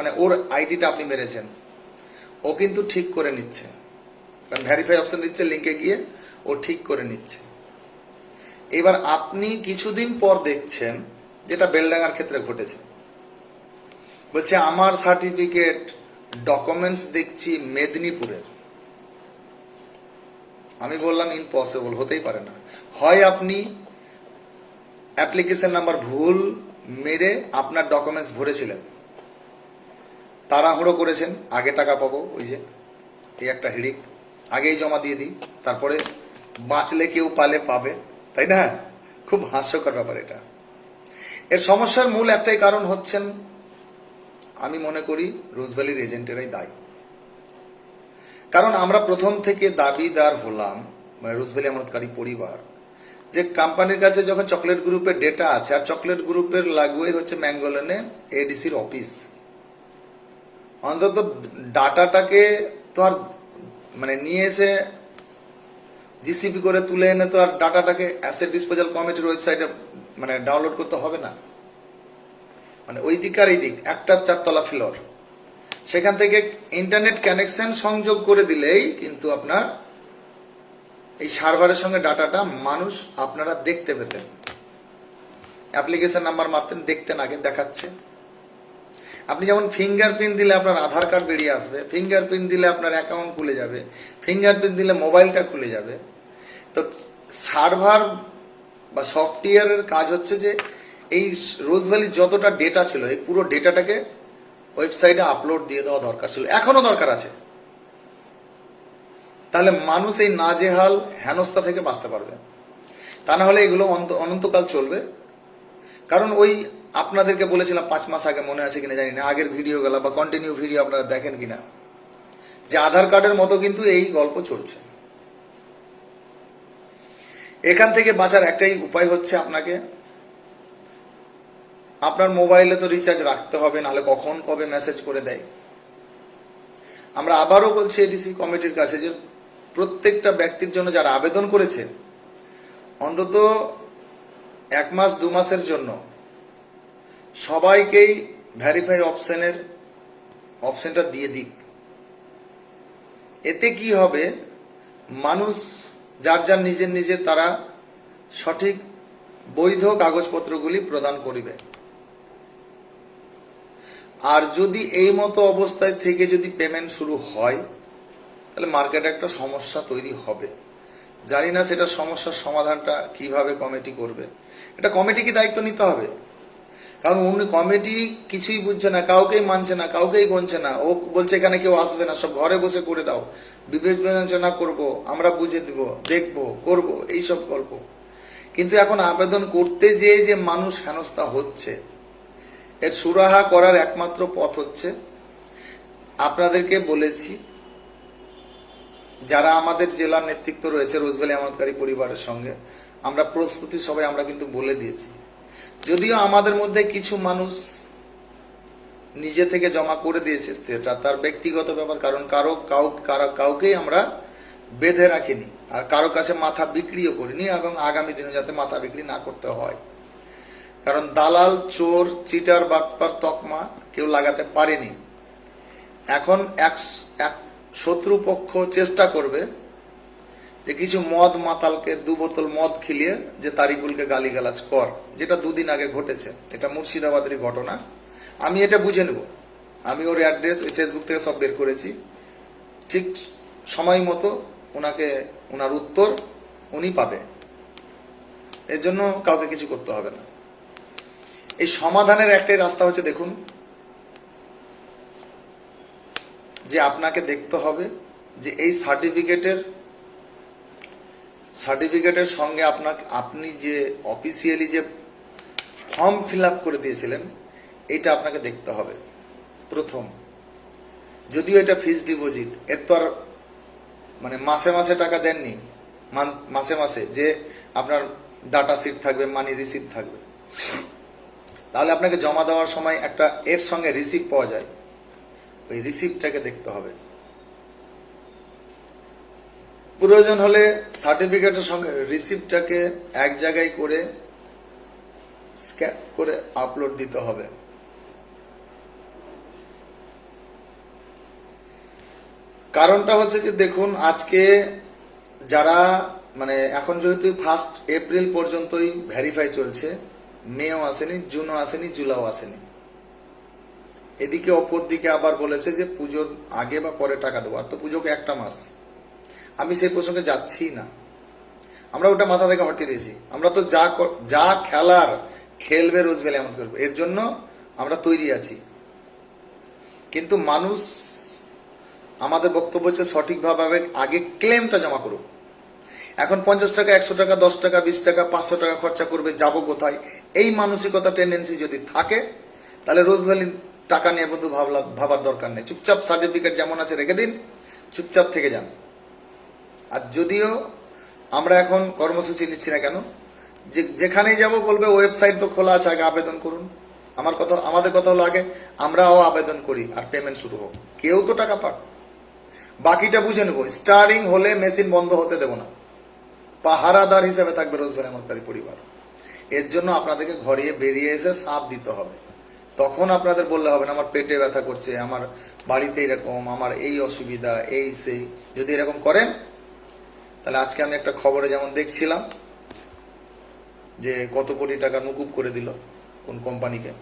মানে ওর আইডিটা আপনি মেরেছেন। ও কিন্তু ঠিক করে নিচ্ছে। কারণ ভ্যারিফাই অপশন দিচ্ছে লিঙ্কে গিয়ে, ও ঠিক করে নিচ্ছে। এবার আপনি কিছুদিন পর দেখছেন যেটা বেলডাঙ্গার ক্ষেত্রে ঘটেছে। বলছে, আমার সার্টিফিকেট ডকুমেন্টস দেখছি মেদিনীপুরের। আমি বললাম ইম্পসিবল হতেই পারে না। হয় আপনি অ্যাপ্লিকেশন নাম্বার ভুল মেরে আপনার ডকুমেন্টস ভরেছিলেন। তাড়াহুড়ো করেছেন, আগে টাকা পাবো, ওই যে, এই একটা হিড়িক, আগেই জমা দিয়ে দিই, তারপরে বাঁচলে কেউ পালে পাবে, তাই না? খুব হাস্যকর ব্যাপার এটা। এর সমস্যার মূল একটাই কারণ হচ্ছেন, আমি মনে করি রোজভ্যালির এজেন্টেরাই দায়ী। কারণ আমরা প্রথম থেকে দাবিদার হলাম মানে রোজভ্যালি আমানতকারী পরিবার, যে কোম্পানির কাছে যখন চকলেট গ্রুপের ডেটা আছে, আর চকলেট গ্রুপের লাগোই হচ্ছে ম্যাঙ্গোলেনে এডিসির অফিস। অন্তত ডাটাটাকে তো আর মানে নিয়ে এসে জিসিপি করে তুলে এনে তো আর ডাটাটাকে অ্যাসেট ডিসপোজাল কমিটির ওয়েবসাইটে মানে ডাউনলোড করতে হবে না। মানে ওই দিক আর এই দিক, একটা চারতলা ফ্লোর সেখান থেকে ইন্টারনেট কানেকশন সংযোগ করে দিলেই কিন্তু আপনার এই সার্ভারের সঙ্গে ডাটাটা মানুষ আপনারা দেখতে পেতেন। অ্যাপ্লিকেশন নাম্বার মারতেন, দেখতেন, আগে দেখাচ্ছে। আপনি যেমন ফিঙ্গারপ্রিন্ট দিলে আপনার আধার কার্ড বেরিয়ে আসবে ফিঙ্গারপ্রিন্ট দিলে আপনার অ্যাকাউন্ট খুলে যাবে ফিঙ্গারপ্রিন্ট দিলে মোবাইলটা খুলে যাবে। তো সার্ভার বা সফটওয়্যারের কাজ হচ্ছে যে, এই রোজ ভ্যালির যতটা ডেটা ছিল, এই পুরো ডেটাটাকে ওয়েবসাইটে আপলোড দিয়ে দেওয়া দরকার ছিল এখনও দরকার আছে। তাহলে মানুষ এই নাজেহাল হেনস্থা থেকে বাঁচতে পারবে। তা না হলে এগুলো অনন্তকাল চলবে। কারণ ওই আপনাদেরকে বলেছিলাম পাঁচ মাস আগে মনে আছে কিনা জানি না, আগের ভিডিওগুলো বা কন্টিনিউ ভিডিও আপনারা দেখেন কিনা। যে আধার কার্ডের মতো কিন্তু এই গল্প চলছে। এখান থেকে বাঁচার একটাই উপায় হচ্ছে আপনাকে, আপনার মোবাইলে তো রিচার্জ রাখতে হবে, নাহলে কখন কবে মেসেজ করে দেয়। আমরা আবারও বলছি এডিসি কমিটির কাছে যে প্রত্যেকটা ব্যক্তির জন্য যারা আবেদন করেছে, অন্তত এক মাস, দু মাসের জন্য সবাইকেই ভ্যারিফাই অপশনের অপশনটা দিয়ে দিক। এতে কি হবে? মানুষ যার যার নিজের নিজের তারা সঠিক বৈধ কাগজপত্রগুলি প্রদান করিবে। আর যদি এই মতো অবস্থায় থেকে যদি পেমেন্ট শুরু হয়, তাহলে মার্কেটে একটা সমস্যা তৈরি হবে। জানি না সেটা সমস্যার সমাধানটা কীভাবে কমিটি করবে। এটা কমিটিকে দায়িত্ব নিতে হবে। কারণ উনি কমিটি কিছুই বুঝছে না, কাউকেই মানছে না, কাউকেই গণছে না। ও বলছে, এখানে কেউ আসবে না, সব ঘরে বসে করে দাও। বিবেচনা করব, আমরা বুঝে দিব, দেখব, করব এই সব গল্প। কিন্তু এখন আবেদন করতে যেয়ে যে মানুষ হেনস্থা হচ্ছে, এর সুরাহা করার একমাত্র পথ হচ্ছে, আপনাদেরকে বলেছি, যারা আমাদের জেলার নেতৃত্ব রয়েছে রোজভ্যালি আমানতকারী পরিবারের সঙ্গে, আমরা প্রস্তুতি সবাই আমরা কিন্তু বলে দিয়েছি। যদিও আমাদের মধ্যে কিছু মানুষ নিজে থেকে জমা করে দিয়েছে সেটা তার ব্যক্তিগত ব্যাপার, কারণ কারও কাউ, কারও কাউকেই আমরা বেঁধে রাখিনি আর কারও কাছে মাথা বিক্রিও করিনি এবং আগামী দিনে যাতে মাথা বিক্রি না করতে হয়। কারণ দালাল, চোর, চিটার, বাটপার, তকমা কেউ লাগাতে পারেনি। এখন এক এক শত্রুপক্ষ চেষ্টা করবে যে কিছু মদ মাতালকে দু বোতল মদ খিলিয়ে যে তারিকুলকে গালিগালাজ কর, যেটা দুদিন আগে ঘটেছে। এটা মুর্শিদাবাদেরই ঘটনা। আমি এটা বুঝে নেব। আমি ওর অ্যাড্রেস, ওই ফেসবুক থেকে সব বের করেছি। ঠিক সময় মতো ওনাকে, ওনার উত্তর উনি পাবে। এর জন্য কাউকে কিছু করতে হবে না। এই সমাধানের একটাই রাস্তা হচ্ছে, দেখুন, যে আপনাকে দেখতে হবে যে এই সার্টিফিকেটের সার্টিফিকেটের সঙ্গে আপনাকে, আপনি যে অফিসিয়ালি যে ফর্ম ফিল আপ করে দিয়েছিলেন, এটা আপনাকে দেখতে হবে। প্রথম। যদিও এটা ফিক্সড ডিপোজিট এর তো আর মানে মাসে মাসে টাকা দেননি। মাসে মাসে যে আপনার ডাটা সিট থাকবে মানি রিসিপ্ট থাকবে। তাহলে আপনাকে জমা দেওয়ার সময় একটা এর সঙ্গে রিসিপ্ট পাওয়া যায়। ওই রিসিপ্টটাকে দেখতে হবে। প্রয়োজন হলে সার্টিফিকেটের সঙ্গে রিসিপ্টটাকে এক জায়গায় করে স্ক্যান করে আপলোড দিতে হবে। কারণটা হচ্ছে যে দেখুন, আজকে যারা মানে এখন যেহেতু ফার্স্ট এপ্রিল পর্যন্তই ভেরিফাই চলছে মেও আসেনি জুনও আসেনি জুলাও আসেনি। এদিকে অপর দিকে আবার বলেছে যে পুজোর আগে বা পরে টাকা দেবো, আর তো পুজোকে একটা মাস। আমি সেই প্রসঙ্গে যাচ্ছি না। আমরা ওটা মাথা থেকে হটিয়ে দিয়েছি। আমরা তো যা যা খেলার খেলবে রোজ ভ্যালি আমাদের করবে। এর জন্য আমরা তৈরি আছি। কিন্তু মানুষ আমাদের বক্তব্য হচ্ছে সঠিকভাবে আগে ক্লেমটা জমা করুক। এখন পঞ্চাশ টাকা, একশো টাকা, দশ টাকা, বিশ টাকা, পাঁচশো টাকা খরচা করবে, যাব কোথায়? এই মানসিকতা টেন্ডেন্সি যদি থাকে, তাহলে রোজ ভ্যালি টাকা নিয়ে বন্ধু ভাবলা, ভাবার দরকার নেই। চুপচাপ সার্টিফিকেট যেমন আছে রেখে দিন, চুপচাপ থেকে যান। আর যদিও আমরা এখন কর্মসূচি নিচ্ছি না কেন, যে যেখানেই যাব বলবে ওয়েবসাইট তো খোলা আছে, আগে আবেদন করুন। আমার কথা, আমাদের কথা হলো আগে আমরাও আবেদন করি আর পেমেন্ট শুরু হোক। কেউ তো টাকা পাক। বাকিটা বুঝে নেব। স্টার্টিং হলে মেশিন বন্ধ হতে দেবো না। পাহারাদার হিসেবে থাকবে রোজবের এমনকারী পরিবার। এর জন্য আপনাদেরকে ঘরিয়ে বেরিয়ে এসে সাপ দিতে হবে। তখন আপনাদের বললে হবে না, আমার পেটে ব্যথা করছে, আমার বাড়িতে এরকম, আমার এই অসুবিধা, এই সেই। যদি এরকম করেন তাহলে আজকে আমি একটা খবরে যেমন দেখছিলাম যে কত কোটি টাকা মুকুব করে দিল কোন কোম্পানিকে।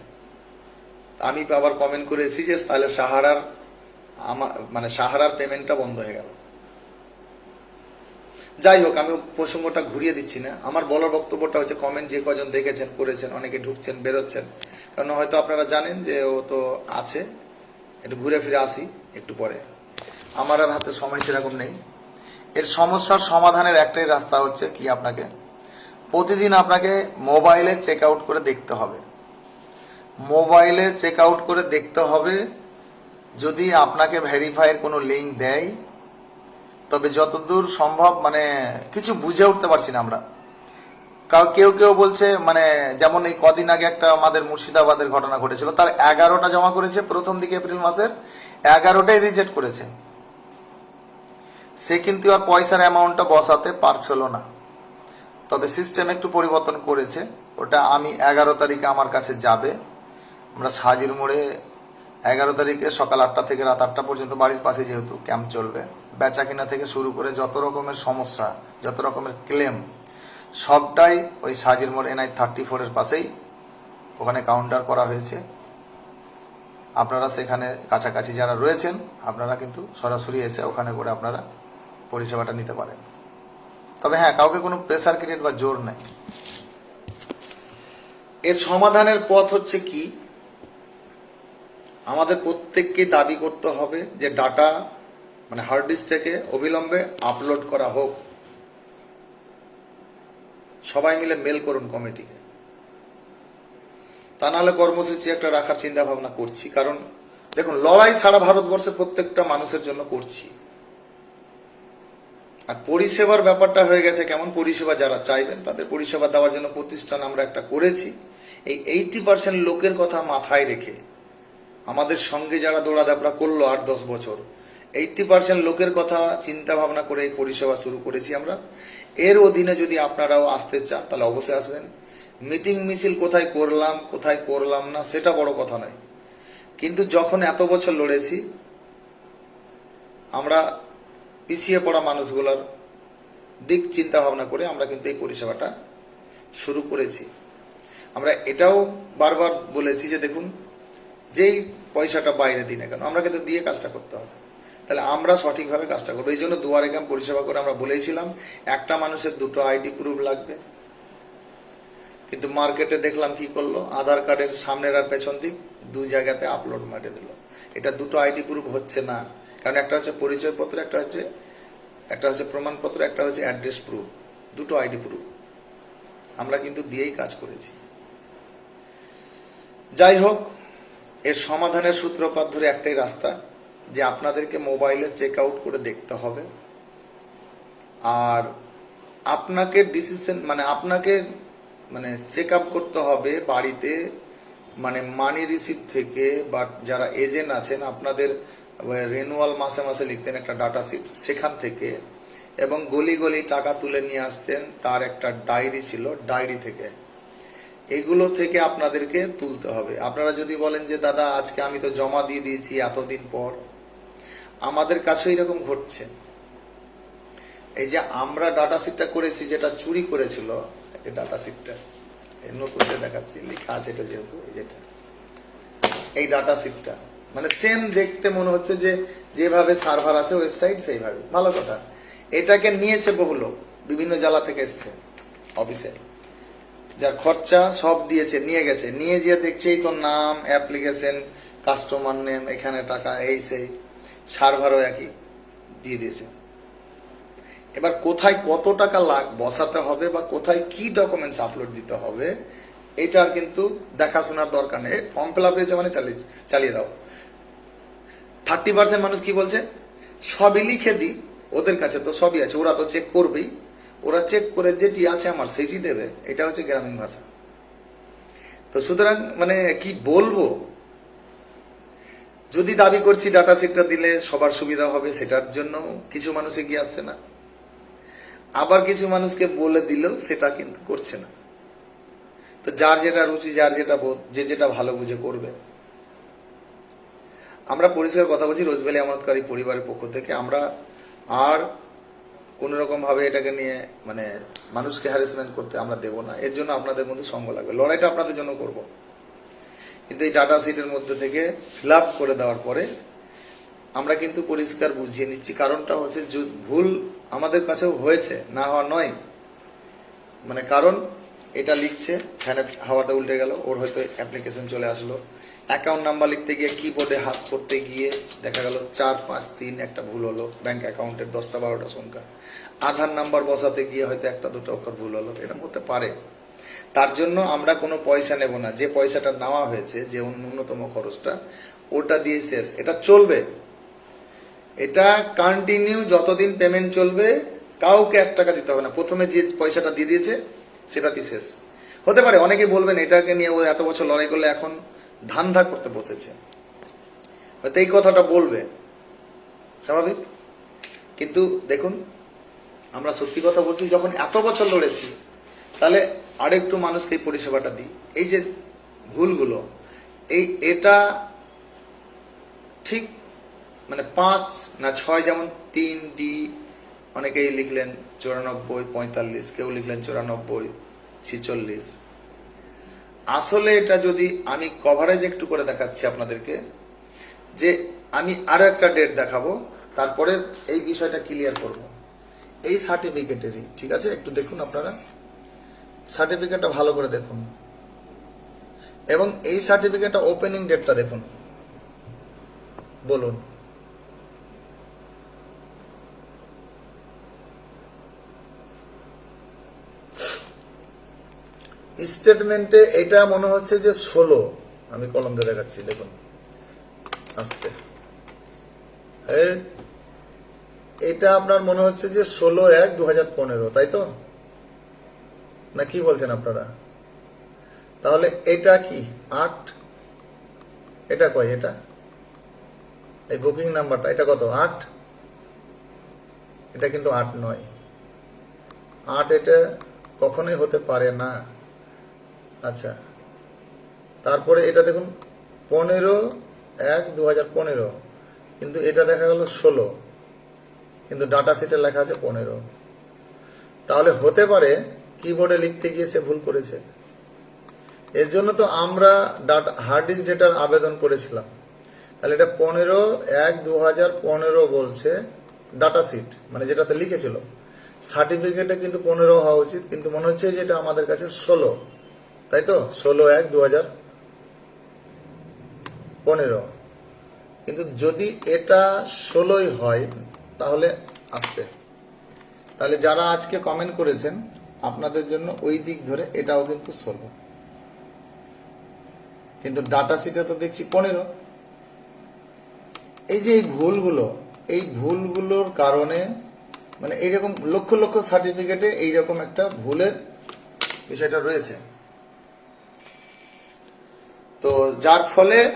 আমি আবার কমেন্ট করেছি যে তাহলে সাহারার আমার মানে সাহারার পেমেন্টটা বন্ধ হয়ে গেল। যাই হোক, আমি প্রসঙ্গটা ঘুরিয়ে দিচ্ছি না। আমার বলার বক্তব্যটা হচ্ছে কমেন্ট যে কজন দেখেছেন, করেছেন, অনেকে ঢুকছেন, বেরোচ্ছেন। কারণ হয়তো আপনারা জানেন যে ও তো আছে। একটু ঘুরে ফিরে আসি একটু পরে। আমার আর হাতে সময় সেরকম নেই। এর সমস্যার সমাধানের একটাই রাস্তা হচ্ছে কি আপনাকে? প্রতিদিন আপনাকে মোবাইলে চেক আউট করে দেখতে হবে। মোবাইলে চেক আউট করে দেখতে হবে, যদি আপনাকে ভেরিফাইয়ের কোনো লিঙ্ক দেয়, তবে যতদূর সম্ভব মানে কিছু বুঝে উঠতে পারছি না আমরা। কাউ- কেউ কেউ বলছে মানে যেমন এই কদিন আগে একটা আমাদের মুর্শিদাবাদের ঘটনা ঘটেছিল, তার এগারোটা জমা করেছে প্রথম দিকে এপ্রিল মাসের, এগারোটাই রিজেক্ট করেছে। সে কিন্তু আর পয়সার অ্যামাউন্টটা বসাতে পারছিল না। তবে সিস্টেম একটু পরিবর্তন করেছে। ওটা আমি এগারো তারিখে আমার কাছে যাবে। আমরা সাজির মোড়ে এগারো তারিখে সকাল আটটা থেকে রাত আটটা পর্যন্ত বাড়ির পাশে যেহেতু ক্যাম্প চলবে। বেচা কিনা থেকে শুরু করে যত রকমের সমস্যা, যত রকমের ক্লেম সবটাই ওই সাজির মোড় এনআই থার্টি ফোরের পাশেই ওখানে কাউন্টার করা হয়েছে। আপনারা সেখানে কাছাকাছি যারা রয়েছেন, আপনারা কিন্তু সরাসরি এসে ওখানে করে আপনারা পরিষেবাটা নিতে পারেন তবে হ্যাঁ কাউকে কোনো প্রেসার ক্রিয়েট বা জোর নাই। এর সমাধানের পথ হচ্ছে কি? আমাদের প্রত্যেককে দাবি করতে হবে যে ডাটা মানে হার্ড ডিস্ক থেকে অবিলম্বে আপলোড করা হোক। সবাই মিলে মেল করুন কমিটিকে তা নাহলে কর্মসূচি একটা রাখার চিন্তা ভাবনা করছি, কারণ দেখুন, লড়াই সারা ভারতবর্ষের প্রত্যেকটা মানুষের জন্য করছি। আর পরিষেবার ব্যাপারটা হয়ে গেছে, কেমন পরিষেবা যারা চাইবেন তাদের পরিষেবা দেওয়ার জন্য প্রতিষ্ঠান আমরা একটা করেছি। এই এইটি পার্সেন্ট লোকের কথা মাথায় রেখে আমাদের সঙ্গে যারা দৌড়াদাপড়া করল আট দশ বছর এইটটি পার্সেন্ট লোকের কথা চিন্তা ভাবনা করে এই পরিষেবা শুরু করেছি আমরা। এর অধীনে যদি আপনারাও আসতে চান, তাহলে অবশ্যই আসবেন। মিটিং মিছিল কোথায় করলাম কোথায় করলাম না, সেটা বড় কথা নয়। কিন্তু যখন এত বছর লড়েছি, আমরা পিছিয়ে পড়া মানুষগুলোর দিক চিন্তা ভাবনা করে আমরা কিন্তু এই পরিষেবাটা শুরু করেছি। আমরা এটাও বারবার বলেছি যে দেখুন, যেই পয়সাটা বাইরে দিই না কেন, আমরা কিন্তু দিয়ে কাজটা করতে হবে। তাহলে আমরা সঠিকভাবে কাজটা করব। এই জন্য দুয়ারে গ্রাম পরিষেবা করে আমরা বলেছিলাম, একটা মানুষের দুটো আইডি প্রুফ লাগবে। কিন্তু মার্কেটে দেখলাম কি করল, আধার কার্ডের সামনের আর পেছন দিক দুই জায়গাতে আপলোড মারে দিল। এটা দুটো আইডি প্রুফ হচ্ছে না। কারণ একটা হচ্ছে পরিচয়পত্র, একটা হচ্ছে একটা হচ্ছে প্রমাণপত্র, একটা হচ্ছে অ্যাড্রেস প্রুফ দুটো আইডি প্রুফ আমরা কিন্তু দিয়েই কাজ করেছি। যাই হোক, এর সমাধানের সূত্রপাত ধরে একটাই রাস্তা, যে আপনাদেরকে মোবাইলে চেক আউট করে দেখতে হবে। আর আপনাকে ডিসিশন মানে আপনাকে মানে চেক আপ করতে হবে বাড়িতে মানে মানি রিসিপ্ট থেকে, বা যারা এজেন্ট আছেন, আপনাদের রেনুয়াল মাসে মাসে লিখতেন একটা ডাটা শিট সেখান থেকে এবং গলি গলি টাকা তুলে নিয়ে আসতেন, তার একটা ডায়েরি ছিল ডায়েরি থেকে। এগুলো থেকে আপনাদেরকে তুলতে হবে। আপনারা যদি বলেন যে, দাদা, আজকে আমি তো জমা দিয়ে দিয়েছি এতদিন পর। আমাদের কাছেও এরকম ঘটছে। এই যে আমরা ডাটা সিটটা করেছি, যেটা চুরি করেছিল, এই ডাটা এই নতুন দেখাচ্ছি, লেখা আছে এটা যেহেতু, এই যেটা। এই ডাটা সিটটা মানে সেম দেখতে মনে হচ্ছে যে যেভাবে সার্ভার আছে ওয়েবসাইট সেইভাবে। ভালো কথা। এটাকে নিয়েছে বহু লোক, বিভিন্ন জেলা থেকে এসছে অফিসে যার খরচা সব দিয়েছে, নিয়ে গেছে। নিয়ে গিয়ে দেখছে, এই তো নাম অ্যাপ্লিকেশন কাস্টমার নেম এখানে টাকা, এই, সেই। সার্ভারও একই, দিয়ে দিয়েছে। এবার কোথায় কত টাকা লাগ, বসাতে হবে বা কোথায় কি ডকুমেন্টস আপলোড দিতে হবে এটার কিন্তু দেখাশোনার দরকার নেই। ফর্ম ফিল আপ হয়েছে মানে চালিয়ে চালিয়ে দাও। থার্টি পার্সেন্ট মানুষ কি বলছে? সবই লিখে দিই ওদের কাছে তো সবই আছে, ওরা তো চেক করবেই। ওরা চেক করে যেটি আছে আমার, সেটি দেবে। এটা হচ্ছে গ্রামীণ ভাষা। তো সুতরাং মানে কি বলব? যদি দাবি করছি ডাটা সেটটা দিলে সবার সুবিধা হবে, সেটার জন্য কিছু মানুষ এগিয়ে আসছে না। আবার কিছু মানুষকে বলে দিলেও সেটা কিন্তু করছে না। তো যার যেটা রুচি, যার যেটা বোধ, যে যেটা ভালো বুঝে করবে। আমরা পরিষ্কার কথা বলছি রোজবেলি আমানতকারী পরিবারের পক্ষ থেকে। আমরা আর কোন রকম ভাবে এটাকে নিয়ে মানে মানুষকে হ্যারাসমেন্ট করতে আমরা দেব না। এর জন্য আপনাদের মধ্যে সঙ্গ লাগবে। লড়াইটা আপনাদের জন্য করব। কিন্তু এই ডাটা সিটের মধ্যে থেকে ফিল করে দেওয়ার পরে আমরা কিন্তু পরিষ্কার বুঝিয়ে নিচ্ছি। কারণটা হচ্ছে ভুল আমাদের কাছেও হয়েছে, না হওয়া নয়। মানে কারণ এটা লিখছে ফ্যানে হাওয়াটা উল্টে গেল। ওর হয়তো অ্যাপ্লিকেশন চলে আসলো। অ্যাকাউন্ট নাম্বার লিখতে গিয়ে কিবোর্ডে হাত করতে গিয়ে দেখা গেল চার, পাঁচ, তিন একটা ভুল হলো। ব্যাংক অ্যাকাউন্টের দশটা, বারোটা সংখ্যা। আধার নাম্বার বসাতে গিয়ে হয়তো একটা, দুটো অক্ষর ভুল হলো। এরকম হতে পারে। তার জন্য আমরা কোনো পয়সা নেব না। যে পয়সাটা নেওয়া হয়েছে, যে ন্যূনতম খরচটা, ওটা দিয়ে শেষ। এটা চলবে। এটা কন্টিনিউ যতদিন পেমেন্ট চলবে, কাউকে এক টাকা দিতে হবে না। প্রথমে যে পয়সাটা দিয়ে দিয়েছে, সেটাতেই শেষ। হতে পারে, অনেকে বলবেন, এটাকে নিয়ে ও এত বছর লড়াই করলে এখন ধান্দা করতে বসেছে। হয়তো এই কথাটা বলবে। স্বাভাবিক? কিন্তু দেখুন, আমরা সত্যি কথা বলছি, যখন এত বছর লড়েছি, তাহলে আরেকটু মানুষকে এই পরিষেবাটা দিই। এই যে ভুলগুলো, এই এটা ঠিক মানে পাঁচ না ছয় যেমন তিন ডি, অনেকেই লিখলেন চুরানব্বই, পঁয়তাল্লিশ, কেউ লিখলেন চুরানব্বই, ছিচল্লিশ। আসলে এটা যদি আমি কভারেজ একটু করে দেখাচ্ছি আপনাদেরকে, যে আমি আরও একটা ডেট দেখাবো, তারপরে এই বিষয়টা ক্লিয়ার করব। এই সার্টিফিকেটেরই ঠিক আছে? একটু দেখুন আপনারা। সার্টিফিকেটটা ভালো করে দেখুন। এবং এই সার্টিফিকেটটা ওপেনিং ডেটটা দেখুন। বলুন। স্টেটমেন্টে এটা মনে হচ্ছে যে ষোলো। আমি কলম দিয়ে দেখাচ্ছি, দেখুন। আসতে। এটা আপনার মনে হচ্ছে যে ষোলো এক দু হাজার পনেরো, তাই তো? না, কি বলছেন আপনারা? তাহলে এটা কি, আট? এটা কয়, এটা? এই বুকিং নাম্বারটা এটা কত, আট? এটা কিন্তু আট নয়। আট এটা কখনোই হতে পারে না। আচ্ছা। তারপরে এটা দেখুন, পনেরো এক দু হাজার পনেরো। কিন্তু এটা দেখা গেল ষোলো। কিন্তু ডাটা সিটে লেখা আছে পনেরো। তাহলে হতে পারে কিবোর্ডে লিখতে গিয়ে সে ভুল করেছে। এর জন্য তো আমরা ডাটা হার্ড ডিস্ক ডেটার আবেদন করেছিলাম। তাহলে এটা পনেরো এক দু হাজার পনেরো বলছে ডাটা সিট মানে যেটাতে লিখেছিল। সার্টিফিকেটে কিন্তু পনেরো হওয়া উচিত, কিন্তু মনে হচ্ছে যে এটা আমাদের কাছে ষোলো। তাই তো ষোলো এক দু হাজার পনেরো। কিন্তু যদি এটা ষোলোই হয়, তাহলে আসতে তাহলে যারা আজকে কমেন্ট করেছেন, আপনাদের জন্য ওই দিক ধরে এটাও কিন্তু ষোলো। কিন্তু ডাটা সিটে তো দেখছি পনেরো। এই যে এই ভুলগুলো, এই ভুলগুলোর কারণে মানে এইরকম লক্ষ লক্ষ সার্টিফিকেটে এইরকম একটা ভুলের বিষয়টা রয়েছে। তো যার ফলে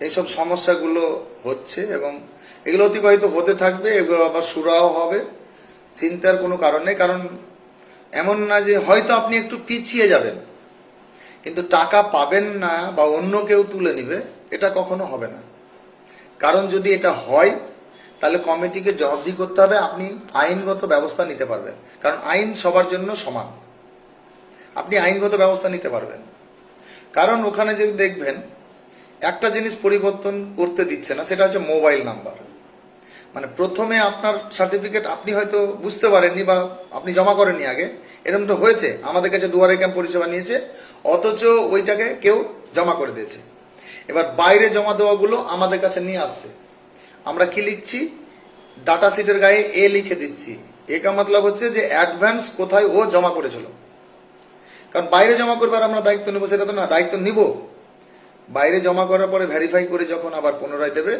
এইসব সমস্যাগুলো হচ্ছে এবং এগুলো অতিবাহিত হতে থাকবে, এগুলো আবার সুরাও হবে, চিন্তার কোনো কারণ নেই। কারণ এমন না যে হয়তো আপনি একটু পিছিয়ে যাবেন, কিন্তু টাকা পাবেন না বা অন্য কেউ তুলে নিবে, এটা কখনো হবে না। কারণ যদি এটা হয়, তাহলে কমিটিকে জবাবদি করতে হবে, আপনি আইনগত ব্যবস্থা নিতে পারবেন। কারণ আইন সবার জন্য সমান। আপনি আইনগত ব্যবস্থা নিতে পারবেন। কারণ ওখানে যে দেখবেন, একটা জিনিস পরিবর্তন করতে দিচ্ছে না, সেটা হচ্ছে মোবাইল নাম্বার। মানে প্রথমে আপনার সার্টিফিকেট আপনি হয়তো বুঝতে পারেননি বা আপনি জমা করেননি আগে, এরকম তো হয়েছে, আমাদের কাছে দুয়ারে ক্যাম্প পরিষেবা নিয়েছে, অথচ ওইটাকে কেউ জমা করে দিয়েছে। এবার বাইরে জমা দেওয়াগুলো আমাদের কাছে নিয়ে আসছে। আমরা কি লিখছি? ডাটা সিটের গায়ে এ লিখে দিচ্ছি। একা মতলব হচ্ছে যে অ্যাডভান্স কোথায় ও জমা করেছিল। কারণ বাইরে জমা করবার আমরা দায়িত্ব নেব, সেটা তো না, দায়িত্ব নিব। বাইরে জমা করার পরে ভেরিফাই করে যখন আবার পুনরায় দেবে,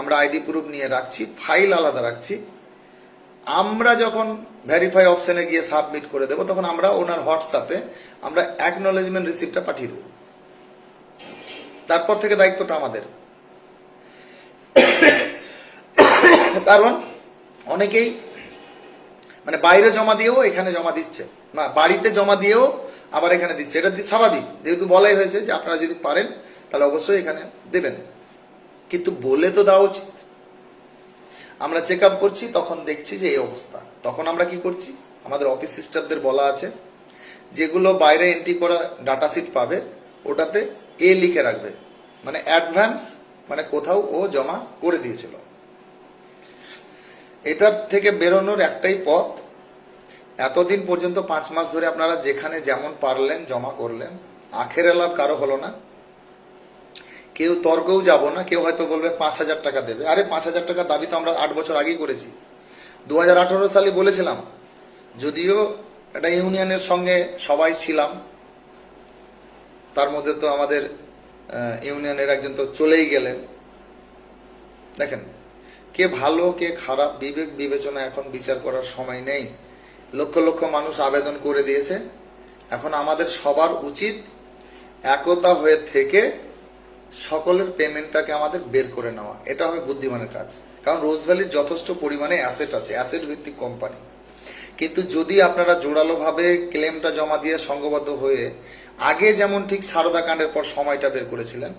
আমরা আইডি প্রুফ নিয়ে রাখছি ফাইল আলাদা রাখছি। আমরা যখন ভেরিফাই অপশানে গিয়ে সাবমিট করে দেবো, তখন আমরা ওনার হোয়াটসঅ্যাপে আমরা অ্যাকনোলেজমেন্ট রিসিপ্টটা পাঠিয়ে দেবো। তারপর থেকে দায়িত্বটা আমাদের। কারণ অনেকেই মানে বাইরে জমা দিয়েও এখানে জমা দিচ্ছে। না, বাড়িতে জমা দিয়েও আবার এখানে দিচ্ছে। এটা স্বাভাবিক। যেহেতু বলাই হয়েছে যে আপনারা যদি পারেন, তাহলে অবশ্যই এখানে দেবেন। কিন্তু বলে তো দেওয়া উচিত। আমরা চেক আপ করছি, তখন দেখছি যে এই অবস্থা। তখন আমরা কি করছি? আমাদের অফিস সিস্টারদের বলা আছে, যেগুলো বাইরে এন্ট্রি করা ডাটা সিট পাবে, ওটাতে এ লিখে রাখবে। মানে অ্যাডভান্স মানে কোথাও ও জমা করে দিয়েছিল। এটার থেকে বেরোনোর একটাই পথ এতদিন পর্যন্ত পাঁচ মাস ধরে আপনারা যেখানে যেমন পারলেন, জমা করলেন, আখের লাভ কারও হলো না। কেউ তর্কেও যাব না, কেউ হয়তো বলবে পাঁচ হাজার টাকা দেবে। আরে পাঁচ হাজার টাকা দাবি তো আমরা আট বছর আগেই করেছি। দু হাজার আঠারো সালে বলেছিলাম, যদিও একটা ইউনিয়নের সঙ্গে সবাই ছিলাম, তার মধ্যে তো আমাদের ইউনিয়নের একজন তো চলেই গেলেন। দেখেন, কে ভালো, কে খারাপ, বিবেক বিবেচনা এখন বিচার করার সময় নেই। লক্ষ লক্ষ মানুষ আবেদন করে দিয়েছে। এখন আমাদের সবার উচিত একতা হয়ে থেকে সকলের পেমেন্টটাকে আমাদের বের করে নেওয়া। এটা হবে বুদ্ধিমানের কাজ। কারণ রোজভ্যালির যথেষ্ট পরিমাণে অ্যাসেট আছে অ্যাসেট ভিত্তিক কোম্পানি কিন্তু যদি আপনারা জোরালোভাবে ক্লেমটা জমা দিয়ে সংঘবদ্ধ হয়ে আগে যেমন ঠিক সারদা কাণ্ডের পর সময়টা বের করেছিলেন,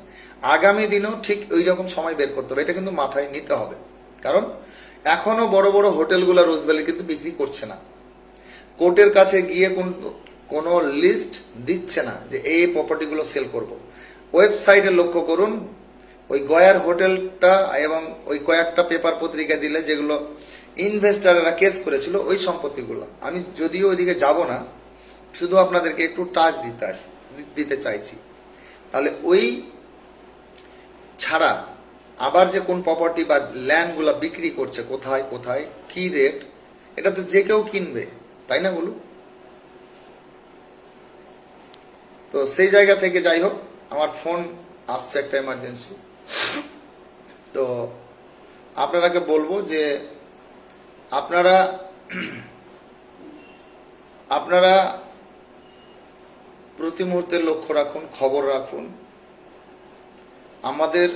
আগামী দিনেও ঠিক ওই রকম সময় বের করতে হবে। এটা কিন্তু মাথায় নিতে হবে। কারণ এখনও বড় বড় হোটেলগুলো রোজভ্যালি কিন্তু বিক্রি করছে না। কোর্টের কাছে গিয়ে কোন, কোনো লিস্ট দিচ্ছে না যে এই প্রপার্টিগুলো সেল করব। ওয়েবসাইটে লক্ষ্য করুন, ওই গয়ার হোটেলটা এবং ওই কয়েকটা পেপার পত্রিকা দিলে যেগুলো ইনভেস্টাররা কেস করেছিল, ওই সম্পত্তিগুলো। আমি যদিও ওইদিকে যাব না, শুধু আপনাদেরকে একটু টাচ দিতে দিতে চাইছি। তাহলে ওই ছাড়া আবার যে কোন প্রপার্টি বা ল্যান্ডগুলো বিক্রি করছে, কোথায় কোথায়, কি রেট এটা তো যে কেউ কিনবে। তাই না বলুন তো সেই জায়গা থেকে যাই হোক, আমার ফোন আসছে একটা এমার্জেন্সি তো আপনারাকে বলব যে আপনারা আপনারা প্রতি মুহূর্তে লক্ষ্য রাখুন, খবর রাখুন। আমাদের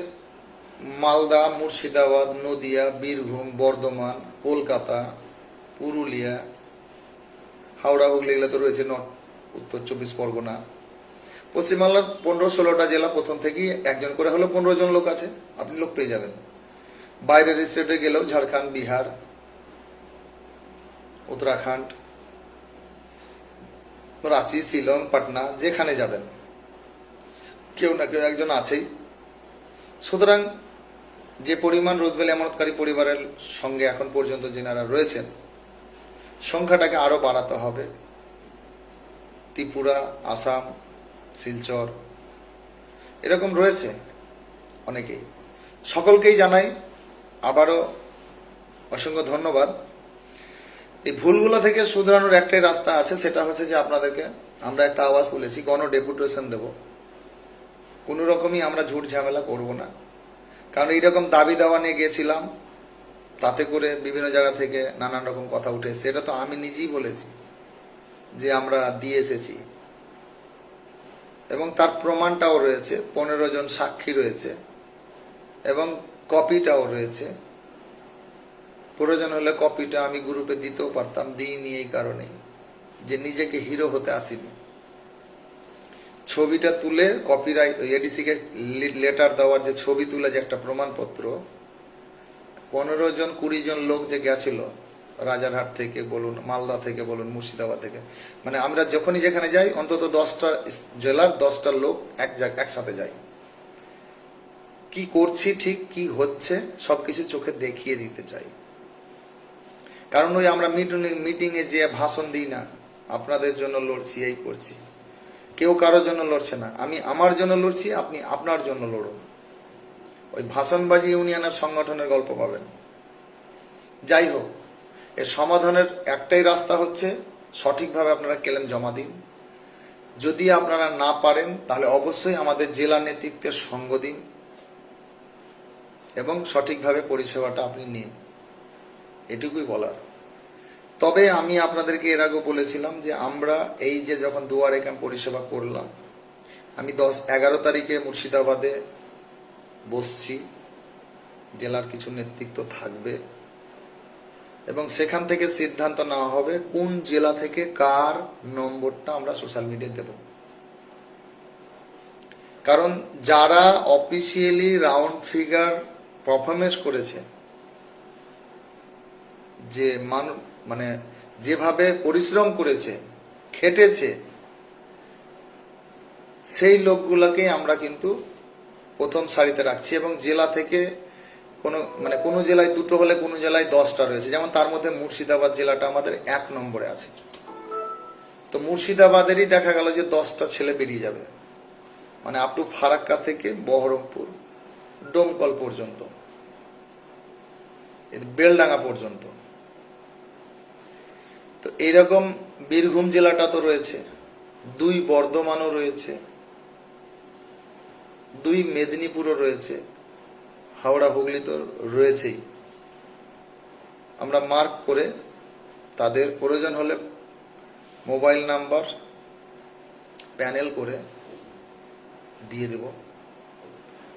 মালদা, মুর্শিদাবাদ, নদিয়া, বীরভূম, বর্ধমান, কলকাতা, পুরুলিয়া হাওড়া হুগলি এগুলো তো রয়েছে নর্থ উত্তর চব্বিশ পরগনা। পশ্চিমবাংলার পনেরো, ষোলোটা জেলা প্রথম থেকেই একজন করে হলো পনেরো জন লোক আছে, আপনি লোক পেয়ে যাবেন। বাইরের স্টেটে গেলেও ঝাড়খণ্ড, বিহার, উত্তরাখণ্ড, রাঁচি, শিলং, পাটনা, যেখানে যাবেন। কেউ না কেউ একজন আছেই। সুতরাং যে পরিমাণ রোজবেল এমনতকারী পরিবারের সঙ্গে এখন পর্যন্ত যেনারা রয়েছেন সংখ্যাটাকে আরও বাড়াতে হবে। ত্রিপুরা, আসাম, শিলচর, এরকম রয়েছে অনেকেই। সকলকেই জানাই আবারও অসংখ্য ধন্যবাদ। এই ভুলগুলো থেকে শুধরানোর একটাই রাস্তা আছে, সেটা হচ্ছে যে আপনাদেরকে আমরা একটা আওয়াজ তুলেছি, গণ ডেপুটেশন দেব। কোনো রকমই আমরা ঝুট ঝামেলা করব না। কারণ এইরকম দাবি দেওয়া নিয়ে গিয়েছিলাম তাতে করে বিভিন্ন জায়গা থেকে নানান রকম কথা উঠে এটা তো আমি নিজেই বলেছি যে আমরা দিয়ে এসেছি। এবং তার প্রমাণটাও রয়েছে, পনেরো জন সাক্ষী রয়েছে এবং কপিটাও রয়েছে। প্রয়োজন হলে কপিটা আমি গ্রুপে দিতেও পারতাম, দিইনি এই কারণেই যে নিজেকে হিরো হতে আসিনি। ছবিটা তুলে কপিরাইট এডিসিকে লেটার দেওয়ার যে ছবি তুলে যে একটা প্রমাণপত্র পনেরো জন, কুড়ি জন লোক যে গেছিল, রাজারহাট থেকে বলুন, মালদা থেকে বলুন, মুর্শিদাবাদ থেকে মানে আমরা যখনই যেখানে যাই, অন্তত দশটা জেলার দশটা লোক এক একসাথে যাই। কি করছি ঠিক, কি হচ্ছে, সবকিছু চোখে দেখিয়ে দিতে চাই। কারণ ওই আমরা মিটিং মিটিংয়ে যে ভাষণ দিই না, আপনাদের জন্য লড়ছি, এই করছি। কেউ কারোর জন্য লড়ছে না। আমি আমার জন্য লড়ছি, আপনি আপনার জন্য লড়ুন। ওই ভাষণবাজি ইউনিয়নের সংগঠনের গল্প পাবেন। যাই হোক, এর সমাধানের একটাই রাস্তা হচ্ছে সঠিকভাবে আপনারা কেলেম জমা দিন। যদি আপনারা না পারেন, তাহলে অবশ্যই আমাদের জেলা নেতৃত্বের সঙ্গ দিন এবং সঠিকভাবে পরিষেবাটা আপনি নিন। এটুকুই বলার। তবে আমি আপনাদেরকে এর আগে বলেছিলাম যে আমরা এই যে যখন দুয়ারে ক্যাম্প পরিষেবা করলাম, আমি দশ এগারো তারিখে মুর্শিদাবাদে বসছি, জেলার কিছু নেতৃত্ব থাকবে এবং সেখান থেকে সিদ্ধান্ত নেওয়া হবে কোন জেলা থেকে কার নম্বরটা আমরা সোশ্যাল মিডিয়ায় দেব। কারণ যারা অফিসিয়ালি রাউন্ড ফিগার পারফরমেন্স করেছে, যে মানুষ মানে যেভাবে পরিশ্রম করেছে, খেটেছে, সেই লোকগুলোকে আমরা কিন্তু প্রথম সারিতে রাখছি এবং জেলা থেকে কোনো মানে কোনো জেলায় দুটো হলে কোনো জেলায় দশটা রয়েছে। যেমন তার মধ্যে মুর্শিদাবাদ জেলাটা আমাদের এক নম্বরে আছে। তো মুর্শিদাবাদেরই দেখা গেল যে দশটা ছেলে বেরিয়ে যাবে। মানে আপ টু ফারাক্কা থেকে বহরমপুর, ডোমকল পর্যন্ত বেলডাঙ্গা পর্যন্ত। তো এইরকম বীরভূম জেলাটা তো রয়েছে, দুই বর্ধমানও রয়েছে দুই মেদিনীপুরও রয়েছে। হাওড়া, হুগলি তো রয়েছেই। আমরা মার্ক করে তাদের প্রয়োজন হলে মোবাইল নাম্বার প্যানেল করে দিয়ে দেব।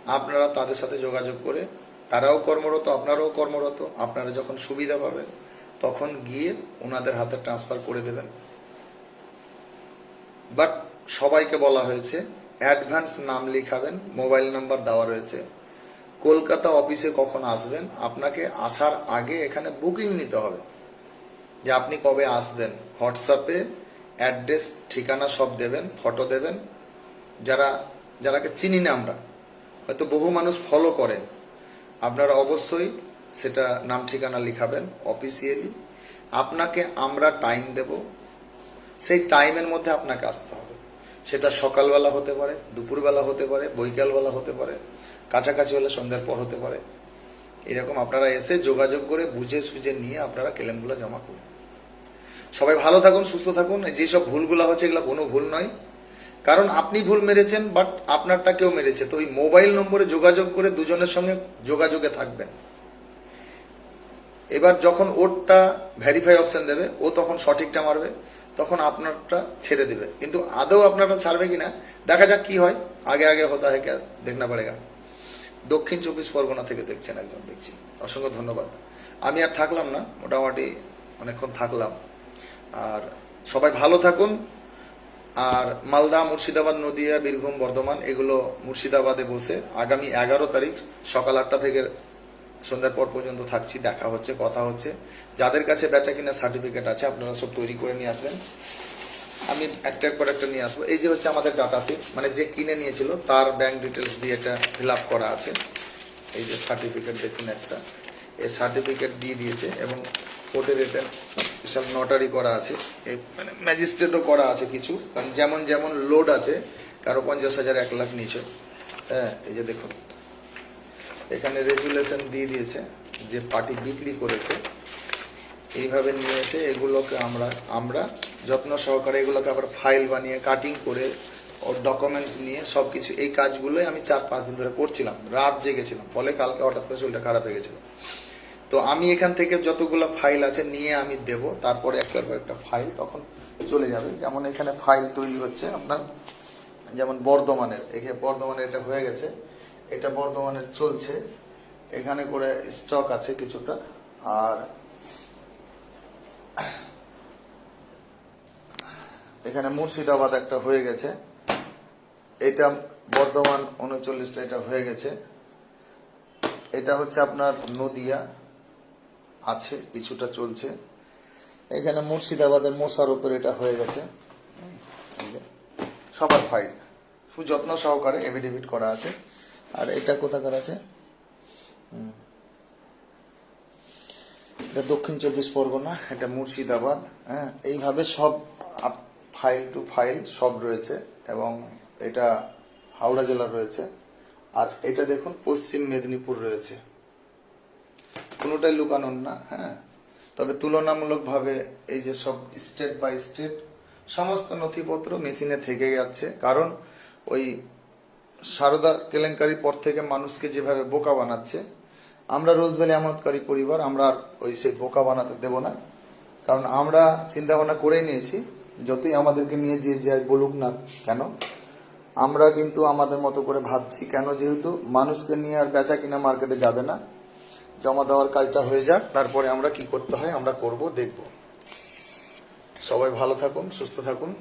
আপনারা তাদের সাথে যোগাযোগ করে, তারাও কর্মরত, আপনারাও কর্মরত, আপনারা যখন সুবিধা পাবেন, তখন গিয়ে ওনাদের হাতে ট্রান্সফার করে দেবেন। বাট সবাইকে বলা হয়েছে অ্যাডভান্স নাম লিখাবেন, মোবাইল নাম্বার দেওয়া রয়েছে। কলকাতা অফিসে কখন আসবেন? আপনাকে আসার আগে এখানে বুকিং নিতে হবে যে আপনি কবে আসবেন। হোয়াটসঅ্যাপে অ্যাড্রেস, ঠিকানা সব দেবেন, ফটো দেবেন। যারা, যারাকে চিনি না আমরা, হয়তো বহু মানুষ ফলো করেন। আপনারা অবশ্যই সেটা নাম ঠিকানা লিখাবেন অফিসিয়ালি আপনাকে আমরা টাইম দেব। সেই টাইমের মধ্যে আপনাকে আসতে হবে। সেটা সকালবেলা হতে পারে, দুপুরবেলা হতে পারে, বৈকালবেলা হতে পারে, কাছাকাছি হলে সন্ধ্যার পর হতে পারে। এরকম আপনারা এসে যোগাযোগ করে বুঝে সুঝে নিয়ে আপনারা কেলেমগুলো জমা করুন। সবাই ভালো থাকুন, সুস্থ থাকুন। যেসব ভুলগুলো হচ্ছে এগুলো কোনো ভুল নয়। কারণ আপনি ভুল মেরেছেন, বাট আপনারটা কেউ মেরেছে। তো ওই মোবাইল নম্বরে যোগাযোগ করে দুজনের সঙ্গে যোগাযোগে থাকবেন। এবার যখন ওরটা ভেরিফাই অপশন দেবে, ও তখন সঠিকটা মারবে। তখন আপনারটা ছেড়ে দেবে। কিন্তু আদৌ আপনারটা ছাড়বে কিনা, দেখা যাক কি হয়। আগে আগে হতা হয় দেখনা পড়েগা দক্ষিণ চব্বিশ পরগনা থেকে দেখছেন একজন, দেখছি। অসংখ্য ধন্যবাদ। আমি আর থাকলাম না, মোটামুটি অনেকক্ষণ থাকলাম। আর সবাই ভালো থাকুন। আর মালদা, মুর্শিদাবাদ, নদিয়া, বীরভূম, বর্ধমান, এগুলো মুর্শিদাবাদে বসে আগামী এগারো তারিখ সকাল আটটা থেকে সন্ধ্যার পর পর্যন্ত থাকছি, দেখা হচ্ছে, কথা হচ্ছে। যাদের কাছে বেচা কিনা সার্টিফিকেট আছে, আপনারা সব তৈরি করে নিয়ে আসবেন। আমি একটার পর একটা নিয়ে আসব। এই যে হচ্ছে আমাদের ডাটা শিট মানে যে কিনে নিয়েছিল, তার ব্যাংক ডিটেলস দিয়ে এটা ফিল করা আছে। এই যে সার্টিফিকেট দেখুন একটা। এই সার্টিফিকেট দিয়ে দিয়েছে এবং কোর্টে রিটার্ন সব নটারি করা আছে। এই মানে ম্যাজিস্ট্রেটও করা আছে কিছু। কারণ যেমন যেমন লোড আছে, কারও পঞ্চাশ হাজার, এক লাখ নিচে। হ্যাঁ এই যে দেখুন। এখানে রেগুলেশন দিয়ে দিয়েছে যে পার্টি বিক্রি করেছে। এইভাবে নিয়ে এসে এগুলোকে আমরা আমরা যত্ন সহকারে এগুলোকে আবার ফাইল বানিয়ে কাটিং করে, ওর ডকুমেন্টস নিয়ে সব কিছু এই কাজগুলোই আমি চার পাঁচ দিন ধরে করছিলাম। রাত জেগেছিলাম, ফলে কালকে হঠাৎ করে শরীরটা খারাপ হয়ে গেছিল। তো আমি এখান থেকে যতগুলো ফাইল আছে নিয়ে আমি দেব, তারপরে একটার পর একটা ফাইল তখন চলে যাবে। যেমন এখানে ফাইল তৈরি হচ্ছে আপনার, যেমন বর্ধমানের এখানে বর্ধমানের এটা হয়ে গেছে। এটা বর্ধমানের চলছে। এখানে করে স্টক আছে কিছুটা। আর এখানে মুর্শিদাবাদ একটা হয়ে গেছে। এটা বর্ধমান উনচল্লিশটা এটা হয়ে গেছে। এটা হচ্ছে আপনার নদিয়া আছে, কিছুটা চলছে। এখানে মুর্শিদাবাদের মোসার উপর এটা হয়ে গেছে। সবার ফাইল সুযত্ন সহকারে এভিডেভিট করা আছে। আর এটা কোথাকার আছে। এটা দক্ষিণ চব্বিশ পরগনা, এটা মুর্শিদাবাদ হ্যাঁ এইভাবে সব ফাইল টু ফাইল সব রয়েছে এবং এটা হাওড়া জেলা রয়েছে। আর এটা দেখুন, পশ্চিম মেদিনীপুর রয়েছে। কোনোটাই লুকানোর না হ্যাঁ। তবে তুলনামূলকভাবে এই যে সব স্টেট বাই স্টেট সমস্ত নথিপত্র মেশিনে থেকে যাচ্ছে। কারণ ওই সারদা কেলেঙ্কারির পর থেকে মানুষকে যেভাবে বোকা বানাচ্ছে, আমরা রোজবেলি আমানতকারী পরিবার, আমরা ওই সেই বোকা বানাতে দেব না। কারণ আমরা চিন্তা ভাবনা করেই নিয়েছি, যতই আমাদেরকে নিয়ে যে যাই বলুক না কেন, আমরা কিন্তু আমাদের মতো করে ভাবছি কেন যেহেতু মানুষকে নিয়ে আর বেচা কিনা মার্কেটে যাবে না। জমা দেওয়ার কাজটা হয়ে যাক, তারপরে আমরা কি করতে হয়, আমরা করব, দেখব। সবাই ভালো থাকুন, সুস্থ থাকুন।